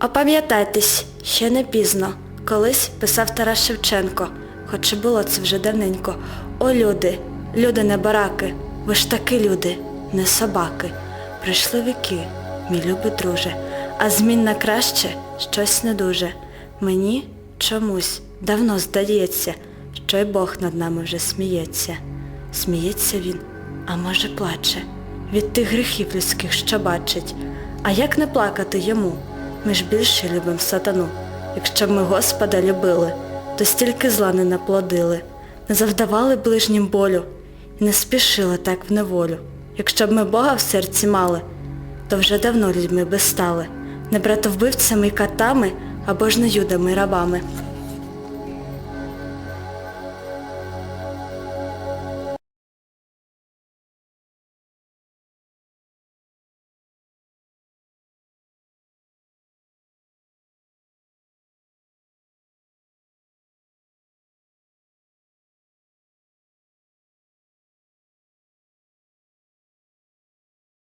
Опам'ятайтесь, ще не пізно. Колись писав Тарас Шевченко, хоч і було це вже давненько. О, люди, люди не бараки, ви ж таки люди, не собаки. Прийшли віки, мій любий друже, а змін на краще щось не дуже. Мені чомусь давно здається, що й Бог над нами вже сміється. Сміється він, а може плаче, від тих гріхів людських, що бачить. А як не плакати йому? Ми ж більше любимо сатану. Якщо б ми Господа любили, то стільки зла не наплодили, не завдавали ближнім болю і не спішили так в неволю. Якщо б ми Бога в серці мали, то вже давно людьми би стали, не братовбивцями й катами або ж не юдами рабами.